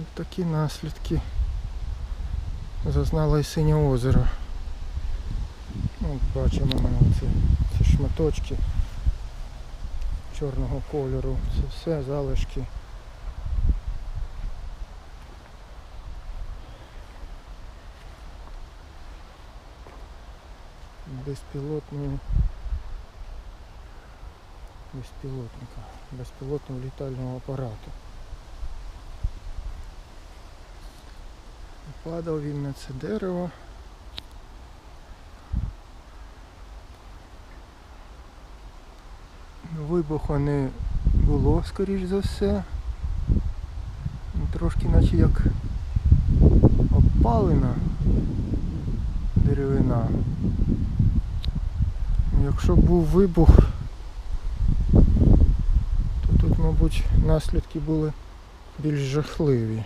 Ось такі наслідки зазнало і синє озеро. От бачимо ми оці, ці шматочки чорного кольору. Це все залишки. Безпілотної безпілотника, безпілотного літального апарату. Падав він на це дерево. Вибуху не було, скоріш за все. Ну, Трошки наче як опалена деревина. Ну, Якщо був вибух, то тут, мабуть, наслідки були більш жахливі.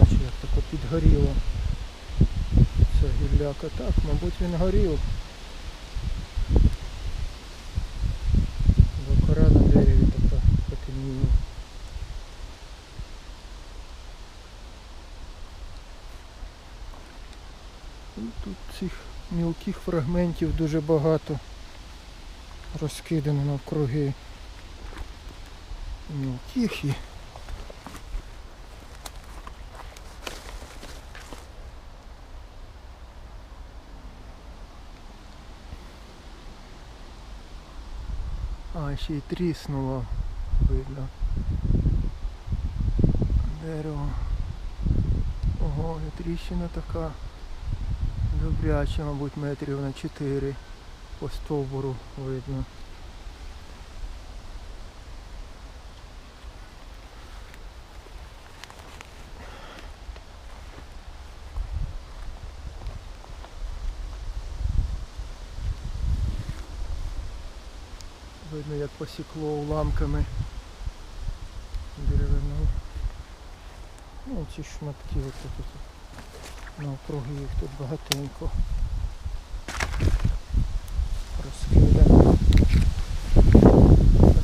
Наче як підгоріло. Це гілляка. Так, мабуть він горів. Бо кора на дереві така потемніла. Тут цих мілких фрагментів дуже багато розкидано навкруги. Мілких і А, ще й тріснуло, видно. Дерево. Ого, і тріщина така. Добряча, мабуть, метрів на 4 по стовбуру видно. Видно, як посікло уламками деревину. Ну, ці шматки от тут навкруги їх тут багатенько розкидано.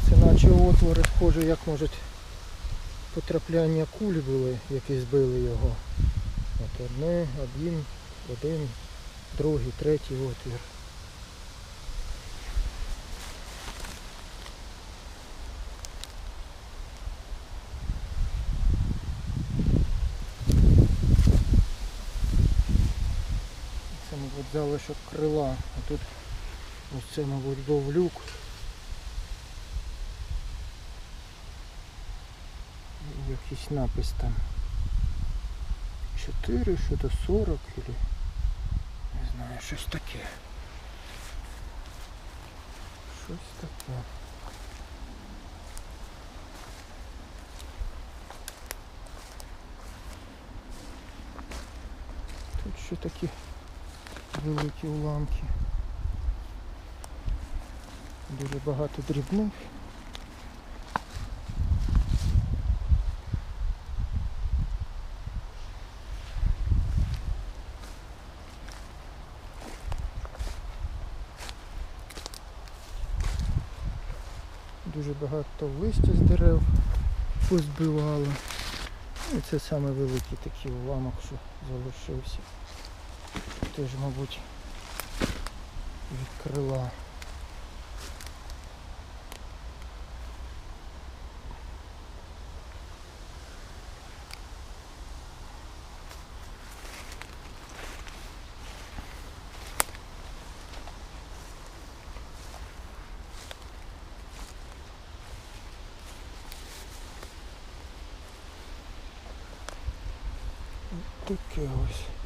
Це наче отвори схоже, як можуть потрапляння кулі були, які збили його. От одне, один, один, другий, третій отвір. Це, мабуть, залишок крила. А тут ось це, мабуть, був люк. Якийсь напис там. 4, що то 40 или не знаю, щось таке. Щось таке. Тут ще такі великі уламки. Дуже багато дрібних. Дуже багато листя з дерев позбивало. І це саме великий такий уламок, що залишився. Теж, мабуть, від крила. Таке ось.